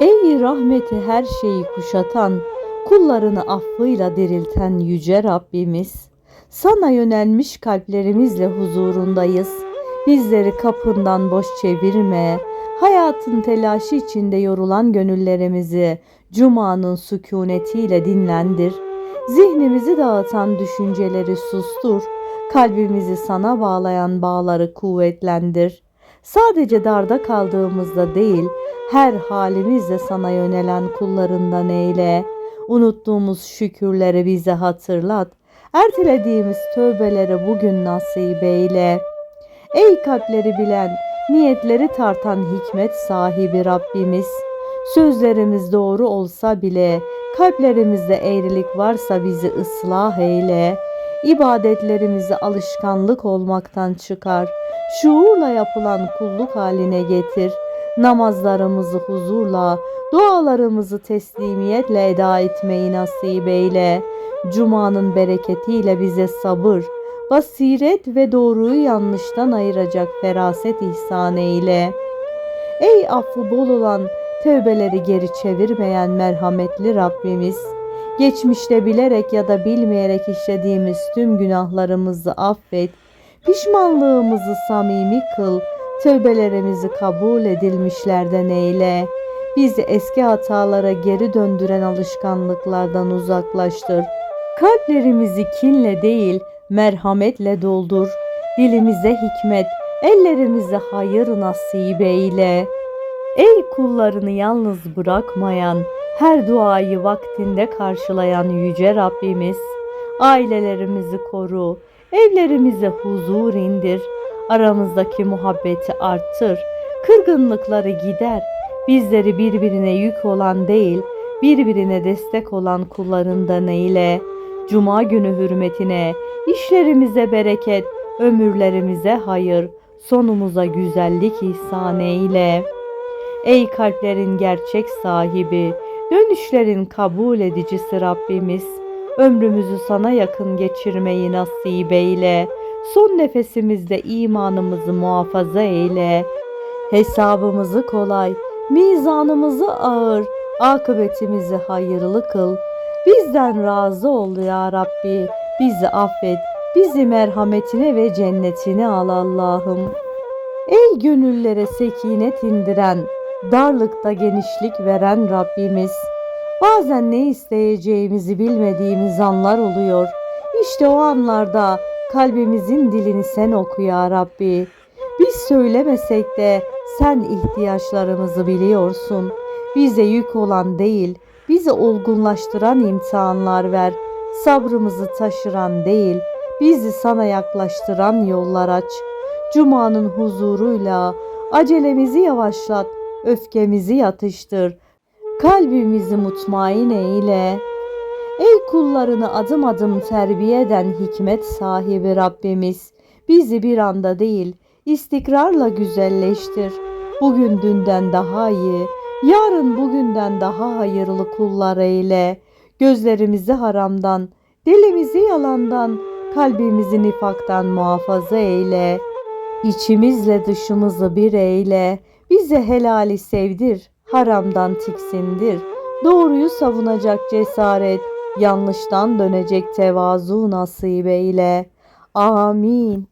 Ey rahmeti her şeyi kuşatan, kullarını affıyla dirilten yüce Rabbimiz, sana yönelmiş kalplerimizle huzurundayız. Bizleri kapından boş çevirme, hayatın telaşı içinde yorulan gönüllerimizi Cuma'nın sükunetiyle dinlendir. Zihnimizi dağıtan düşünceleri sustur, kalbimizi sana bağlayan bağları kuvvetlendir. Sadece darda kaldığımızda değil, her halimizle sana yönelen kullarından eyle. Unuttuğumuz şükürleri bize hatırlat. Ertelediğimiz tövbeleri bugün nasip eyle. Ey kalpleri bilen, niyetleri tartan hikmet sahibi Rabbimiz. Sözlerimiz doğru olsa bile, kalplerimizde eğrilik varsa bizi ıslah eyle. İbadetlerimizi alışkanlık olmaktan çıkar. Şuurla yapılan kulluk haline getir. Namazlarımızı huzurla, dualarımızı teslimiyetle eda etmeyi nasip eyle. Cuma'nın bereketiyle bize sabır, basiret ve doğruyu yanlıştan ayıracak feraset ihsan eyle. Ey affı bol olan, tövbeleri geri çevirmeyen merhametli Rabbimiz, geçmişte bilerek ya da bilmeyerek işlediğimiz tüm günahlarımızı affet, pişmanlığımızı samimi kıl, tövbelerimizi kabul edilmişlerden eyle. Bizi eski hatalara geri döndüren alışkanlıklardan uzaklaştır. Kalplerimizi kinle değil, merhametle doldur. Dilimize hikmet, ellerimize hayır nasip eyle. Ey kullarını yalnız bırakmayan, her duayı vaktinde karşılayan yüce Rabbimiz, ailelerimizi koru, evlerimize huzur indir, aramızdaki muhabbeti arttır, kırgınlıkları gider, bizleri birbirine yük olan değil, birbirine destek olan kullarından eyle. Cuma günü hürmetine, işlerimize bereket, ömürlerimize hayır, sonumuza güzellik ihsan eyle. Ey kalplerin gerçek sahibi, dönüşlerin kabul edicisi Rabbimiz, ömrümüzü sana yakın geçirmeyi nasip eyle. Son nefesimizde imanımızı muhafaza eyle. Hesabımızı kolay, mizanımızı ağır, akıbetimizi hayırlı kıl. Bizden razı ol ya Rabbi, bizi affet, bizi merhametine ve cennetine al Allah'ım. Ey gönüllere sekinet indiren, darlıkta genişlik veren Rabbimiz, bazen ne isteyeceğimizi bilmediğimiz anlar oluyor. İşte o anlarda kalbimizin dilini sen oku ya Rabbi. Biz söylemesek de sen ihtiyaçlarımızı biliyorsun. Bize yük olan değil, bizi olgunlaştıran imtihanlar ver. Sabrımızı taşıran değil, bizi sana yaklaştıran yollar aç. Cuma'nın huzuruyla acelemizi yavaşlat, öfkemizi yatıştır. Kalbimizi mutmain eyle. Ey kullarını adım adım terbiye eden hikmet sahibi Rabbimiz, bizi bir anda değil, istikrarla güzelleştir. Bugün dünden daha iyi, yarın bugünden daha hayırlı kullar eyle. Gözlerimizi haramdan, dilimizi yalandan, kalbimizi nifaktan muhafaza eyle. İçimizle dışımızı bir eyle. Bize helali sevdir, haramdan tiksindir. Doğruyu savunacak cesaret, yanlıştan dönecek tevazu nasip eyle. Amin.